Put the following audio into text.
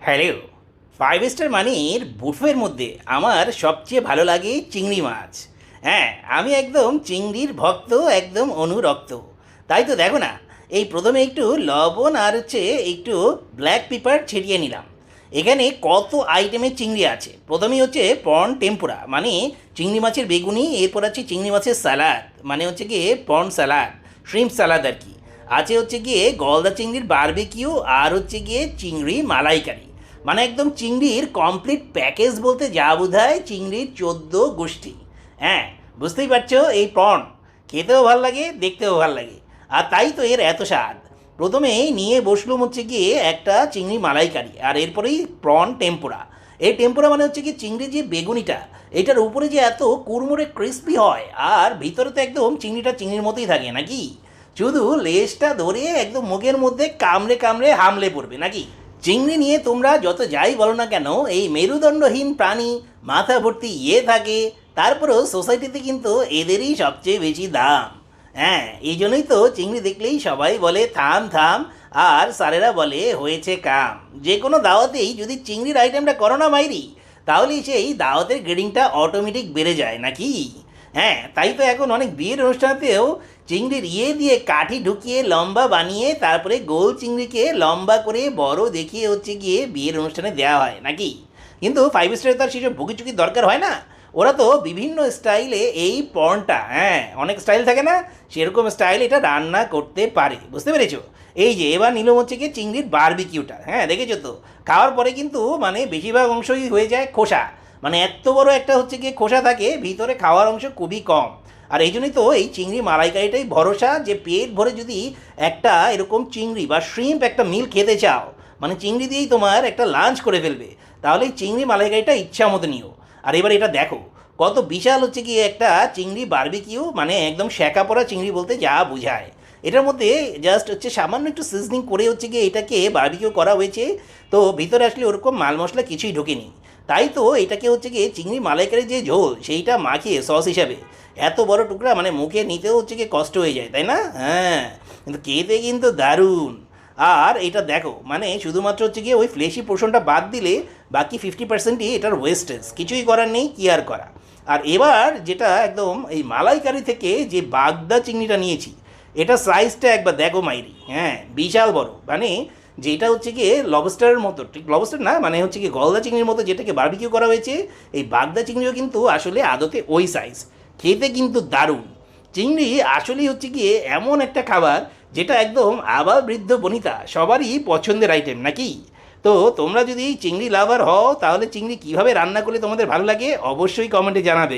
Hello five star মানির বুফের মধ্যে আমার সবচেয়ে ভালো লাগে চিংড়ি মাছ। হ্যাঁ আমি একদম চিংড়ির ভক্ত, একদম অনুরক্ত। তাই তো দেখো না, এই প্রথমে একটু লবণ আর হচ্ছে একটু ব্ল্যাক পেপার ছিটিয়ে নিলাম। এখানে কত আইটেমের চিংড়ি আছে? প্রথমেই হচ্ছে পর্ন টেম্পুরা মানে চিংড়ি মাছের বেগুনি, এরপর আছে চিংড়ি মাছের স্যালাড মানে হচ্ছে গিয়ে পর্ন স্যালাড শ্রিম্প স্যালাড আর কি। আছে হচ্ছে গিয়ে গলদা চিংড়ির বারবিকিউ আর হচ্ছে গিয়ে চিংড়ি মালাইকারি। মানে একদম চিংড়ির কমপ্লিট প্যাকেজ বলতে যা বোঝায় চিংড়ির চোদ্দ গোষ্ঠী। হ্যাঁ বুঝতেই পারছ এই প্রন খেতেও ভালো লাগে, দেখতেও ভালো লাগে। আর তাই তো এর এত স্বাদ। প্রথমে নিয়ে বসলুম হচ্ছে গিয়ে একটা চিংড়ি মালাইকারি, আর এরপরেই প্রন টেম্পোরা এই টেম্পোরা মানে হচ্ছে কি চিংড়ির যে বেগুনিটা, এটার উপরে যে এত কুড়মুড়ে ক্রিস্পি হয়, আর ভিতরে তো একদম চিংড়িটা চিংড়ির মতোই থাকে, নাকি? শুধু লেজটা ধরে একদম মুখের মধ্যে কামড়ে কামড়ে হামলে পড়বে, নাকি? চিংড়ি নিয়ে তোমরা যত যাই বলো না কেন, এই মেরুদণ্ডহীন প্রাণী মাথা ভর্তি ইয়ে থাকে, তারপরেও সোসাইটিতে কিন্তু এদেরই সবচেয়ে বেশি দাম। হ্যাঁ এই জন্যই তো চিংড়ি দেখলেই সবাই বলে, থাম থাম। আর স্যারেরা বলে, হয়েছে কাম। যে কোনো দাওয়াতেই যদি চিংড়ির আইটেমটা করো না মাইরি তাহলে সেই দাওয়াতের গ্রেডিংটা অটোমেটিক বেড়ে যায়, নাকি? হ্যাঁ তাই তো এখন অনেক বিয়ের অনুষ্ঠানেতেও চিংড়ির ইয়ে দিয়ে কাঠি ঢুকিয়ে লম্বা বানিয়ে তারপরে গোল চিংড়িকে লম্বা করে বড় দেখিয়ে হচ্ছে গিয়ে বিয়ের অনুষ্ঠানে দেওয়া হয়, নাকি? কিন্তু ফাইভ স্টারে তো আর সেসব ভুগিচুকি দরকার হয় না। ওরা তো বিভিন্ন স্টাইলে এই পর্নটা হ্যাঁ অনেক স্টাইল থাকে না, সেরকম স্টাইল এটা রান্না করতে পারে, বুঝতে পেরেছ? এই যে এবার নিলাম হচ্ছে কি চিংড়ির বারবিকিউটা হ্যাঁ দেখেছ তো? খাওয়ার পরে কিন্তু মানে বেশিরভাগ অংশই হয়ে যায় খোসা। মানে এত বড় একটা হচ্ছে গিয়ে খোসা থাকে, ভিতরে খাওয়ার অংশ খুবই কম। আর এই জন্যই তো এই চিংড়ি মালাইকারিটাই ভরসা যে পেট ভরে যদি একটা এরকম চিংড়ি বা শ্রিম্প একটা মিল খেতে চাও মানে চিংড়ি দিয়েই তোমার একটা লাঞ্চ করে ফেলবে, তাহলে এই চিংড়ি মালাইকারিটা ইচ্ছা মতো নিও। আর এবার এটা দেখো, কত বিশাল হচ্ছে কি একটা চিংড়ি বারবিকিউ মানে একদম শ্যাকা পড়া চিংড়ি বলতে যা বোঝায়। এটার মধ্যে জাস্ট হচ্ছে সামান্য একটু সিজনিং করে হচ্ছে গিয়ে এটাকে বারবিকিউ করা হয়েছে। তো ভিতরে আসলে ওরকম মাল মশলা কিছুই ঢোকেনি। তাই তো এটাকে হচ্ছে গিয়ে চিংড়ি মালাইকারির যে ঝোল, সেইটা মাখিয়ে সস হিসাবে এত বড় টুকরা মানে মুখে নিতেও হচ্ছে গিয়ে কষ্ট হয়ে যায়, তাই না? হ্যাঁ কিন্তু খেতে কিন্তু দারুণ। আর এটা দেখো মানে শুধুমাত্র হচ্ছে গিয়ে ওই ফ্লেশি পোর্শনটা বাদ দিলে বাকি ফিফটি পার্সেন্টই এটার ওয়েস্টেজ কিছুই করার নেই, কি আর করা? আর এবার যেটা একদম এই মালাইকারি থেকে যে বাগদা চিংড়িটা নিয়েছি এটা সাইজটা একবার দেখো মাইরি হ্যাঁ বিশাল বড়। মানে যেটা হচ্ছে গিয়ে লবস্টারের মতো, ঠিক লবস্টার না মানে হচ্ছে কি গলদা চিংড়ির মতো যেটাকে বারবিকিউ করা হয়েছে, এই বাগদা চিংড়িও কিন্তু আসলে আদতে ওই সাইজ খেতে কিন্তু দারুণ। চিংড়ি আসলেই হচ্ছে গিয়ে এমন একটা খাবার যেটা একদম আবার বৃদ্ধ বনিতা, সবারই পছন্দের আইটেম নাকি? তো তোমরা যদি চিংড়ি লাভার হও, তাহলে চিংড়ি কীভাবে রান্না করলে তোমাদের ভালো লাগে, অবশ্যই কমেন্টে জানাবে।